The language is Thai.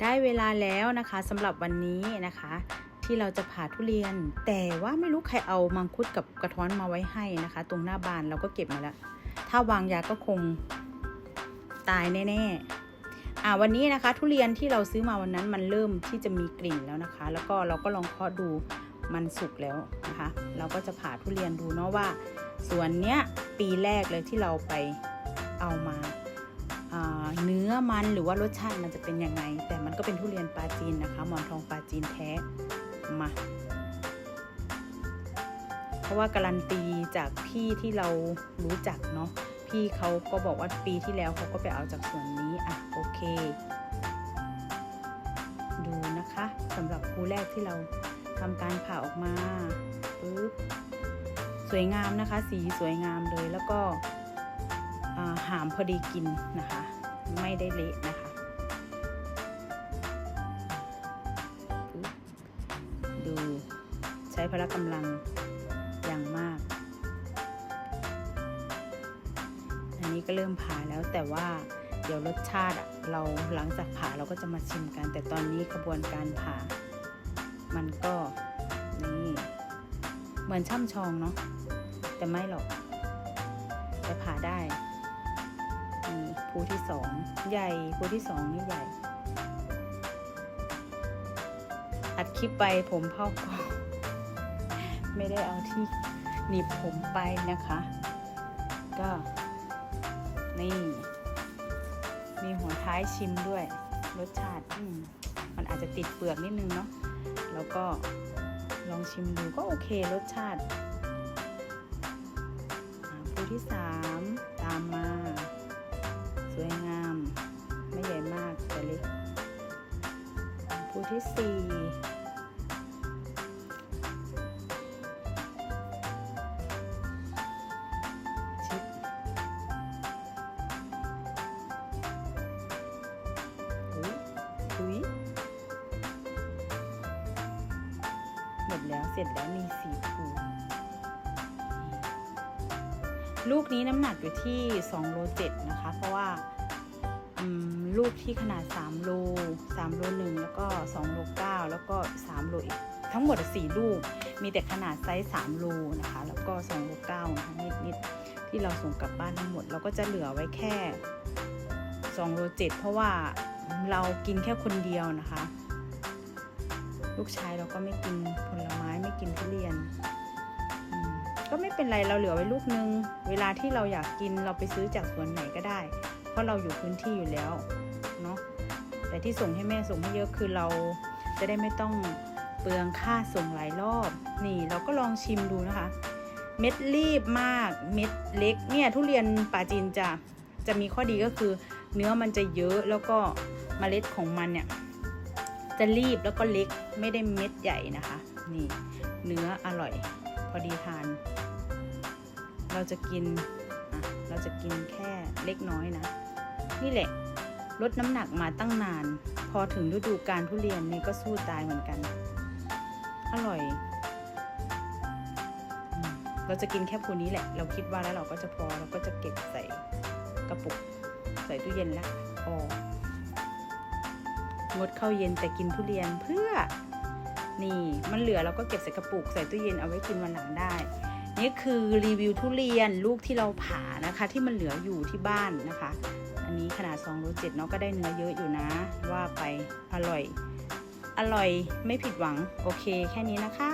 ได้เวลาแล้วนะคะสำหรับวันนี้นะคะ ที่เราจะผ่าทุเรียน แต่ว่าไม่รู้ใครเอามังคุดกับกระท้อนมาไว้ให้นะคะ ตรงหน้าบานเราก็เก็บมาแล้ว ถ้าวางยาก็คงตายแน่ๆอ่าวันนี้นะคะ ทุเรียนที่เราซื้อมาวันนั้นมันเริ่มที่จะมีกลิ่นแล้วนะคะ แล้วก็เราก็ลองเคาะดูมันสุกแล้วนะคะ เราก็จะผ่าทุเรียนดูเนาะว่าสวนเนี้ยปีแรกเลยที่เราไปเอามาอ่า เนื้อมันหรือว่ารสชาติมันจะเป็นยังไง แต่มันก็เป็นทุเรียนปลาจีนนะคะ หมอนทองปลาจีนแท้มาเพราะว่าการันตีจากพี่ที่เรารู้จักเนาะพี่เขาก็บอกว่าปีที่แล้วเขาก็ไปเอาจากส่วนนี้อะโอเค ดูนะคะสำหรับภูแรกที่เราทำการผ่าออกมาปึ๊บสวยงามนะคะ สีสวยงามเลยแล้วก็ หามพอดีกินนะคะ ไม่ได้เละนะคะ ดูใช้พละกำลังอย่างมาก อันนี้ก็เริ่มผ่าแล้วแต่ว่าเดี๋ยวรสชาติอะเราหลังจากผ่าเราก็จะมาชิมกัน แต่ตอนนี้กระบวนการผ่า มันก็นี่เหมือนช่ำชองเนาะแต่ไม่หรอกแต่ผ่าได้ ภูที่สองใหญ่ภูที่สองนี่ใหญ่ อัดคลิปไปผมเผาก็ไม่ได้เอาที่หนีบผมไปนะคะ ก็นี่ มีหัวท้ายชิมด้วย รสชาติมมันอาจจะติดเปลือกนิดนึงเนาะแล้วก็ลองชิมดูก็โอเครสชาติผู้ที่สาม สวยงาม ไม่ใหญ่มากแต่เล็กผู้ที่สี่ชิปอุ๊ยอุ๊ยหมดแล้วเสร็จแล้วมีสีภู ลูกนี้น้ำหนักอยู่ที่2โล7นะคะ เพราะว่าลูกที่ขนาด3โล3โล1แล้วก็2โล9แล้วก็3โลอีกทั้งหมด 4 ลูก มีแต่ขนาดไซส์3โลนะคะ แล้วก็2โล9นะคะนิดๆที่เราส่งกลับบ้านทั้งหมด เราก็จะเหลือไว้แค่2โล7เพราะว่าเรากินแค่คนเดียวนะคะ ลูกชายเราก็ไม่กินผลไม้ไม่กินทุเรียน ก็ไม่เป็นไรเราเหลือไว้ลูกนึง เวลาที่เราอยากกินเราไปซื้อจากสวนไหนก็ได้ เพราะเราอยู่พื้นที่อยู่แล้วเนาะแต่ที่ส่งให้แม่ส่งให้เยอะคือเราจะได้ไม่ต้องเปลืองค่าส่งหลายรอบ นี่เราก็ลองชิมดูนะคะ เม็ดรีบมากเม็ดเล็กเนี่ยทุเรียนป่าจีนจะจะมีข้อดีก็คือ เนื้อมันจะเยอะแล้วก็เมล็ดของมันเนี่ยจะรีบแล้วก็เล็กไม่ได้เม็ดใหญ่นะคะ นี่เนื้ออร่อย พอดีทาน เราจะกินเราจะกินแค่เล็กน้อยนะ นี่แหละลดน้ำหนักมาตั้งนาน พอถึงฤดูการทุเรียนนี่ก็สู้ตายเหมือนกัน อร่อย เราจะกินแค่ภูนี้แหละ เราคิดว่าแล้วเราก็จะพอเราก็จะเก็บใส่กระปุก ใส่ตู้เย็นแล้วพองดเข้าเย็นแต่กินทุเรียนเพื่อ นี่มันเหลือเราก็เก็บใส่กระปุกใส่ตู้เย็นเอาไว้กินวันหลังได้ นี่คือรีวิวทุเรียนลูกที่เราผ่านะคะ ที่มันเหลืออยู่ที่บ้านนะคะ อันนี้ขนาด2โล7เนาะก็ได้เนื้อเยอะอยู่นะ ว่าไปอร่อย อร่อยไม่ผิดหวัง โอเค แค่นี้นะคะ